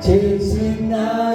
지친 나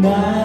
나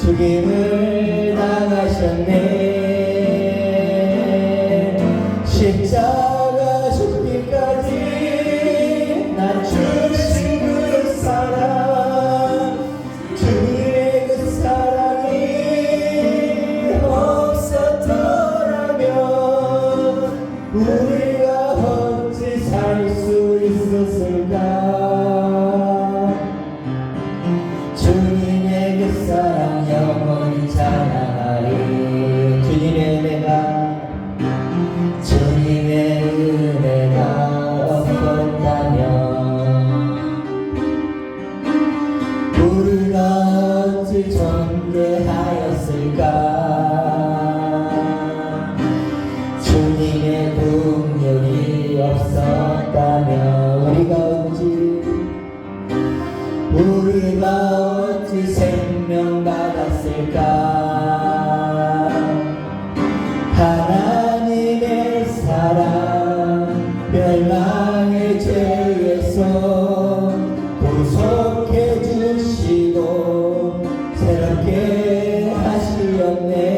주님을 깨닫게 하시었네.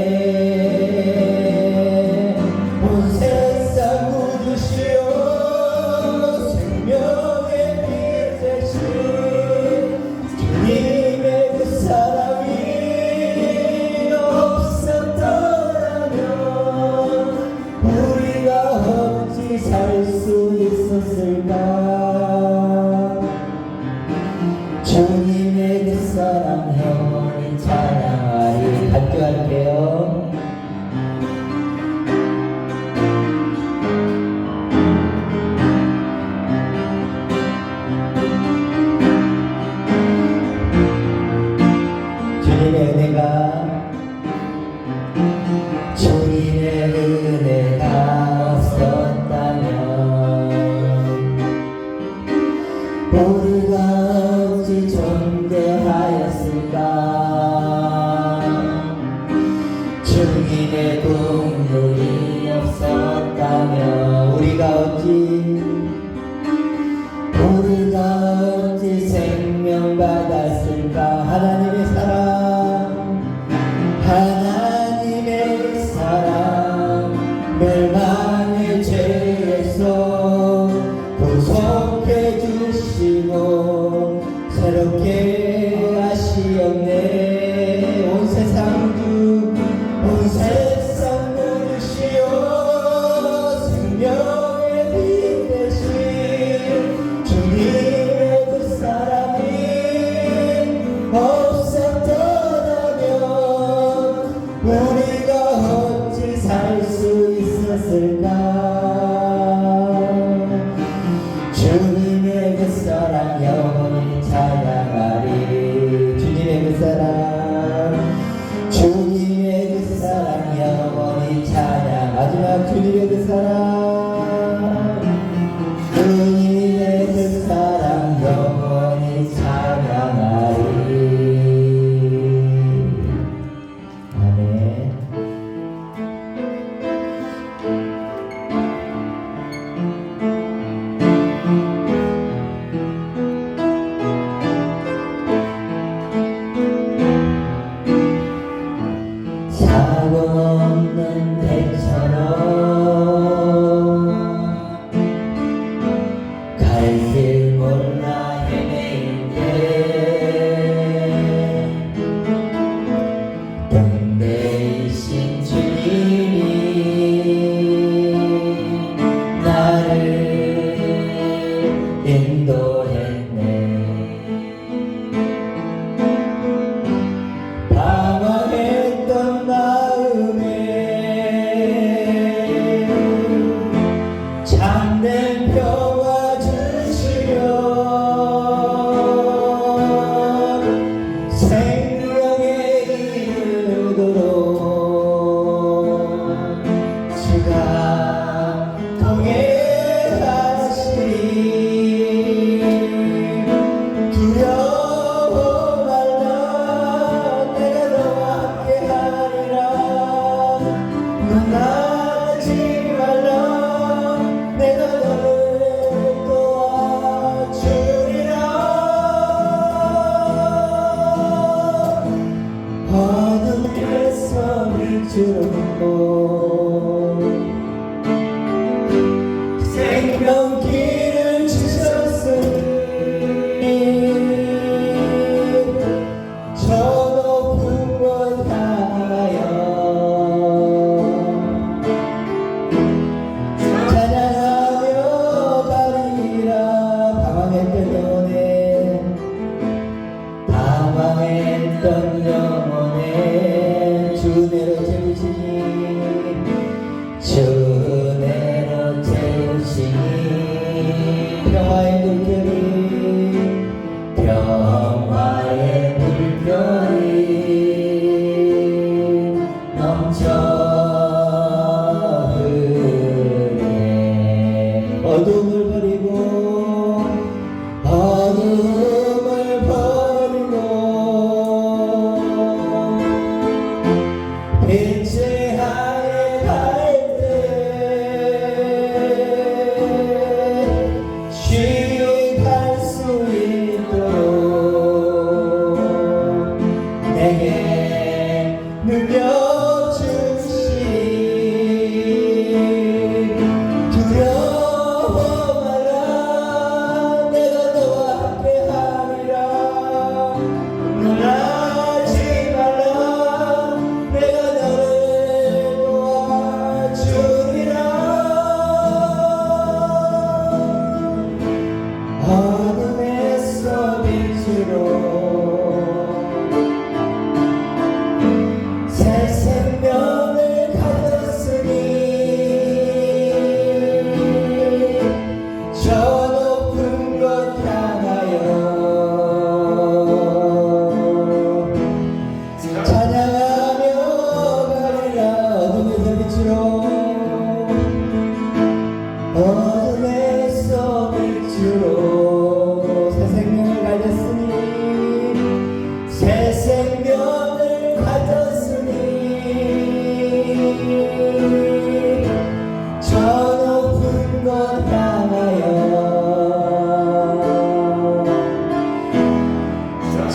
谢谢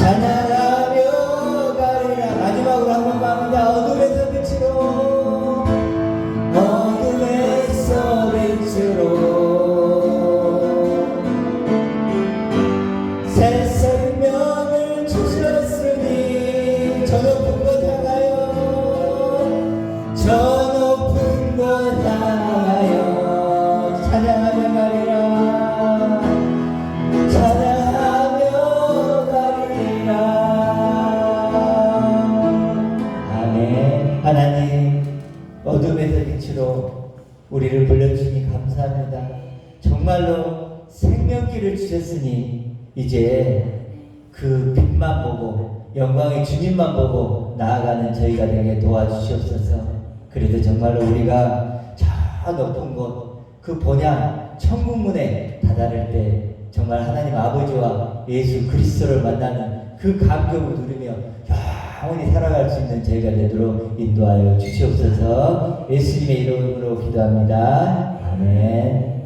sana 우리를 불러주시니 감사합니다. 정말로 생명길을 주셨으니 이제 그 빛만 보고 영광의 주님만 보고 나아가는 저희가 되게 도와주시옵소서. 그래도 정말로 우리가 저 높은 곳 그 본향 천국문에 다다를 때 정말 하나님 아버지와 예수 그리스도를 만나는 그 감격을 누리며 영원히 살아갈 수 있는 저희가 되도록 인도하여 주시옵소서 예수님의 이름으로 기도합니다. 아멘.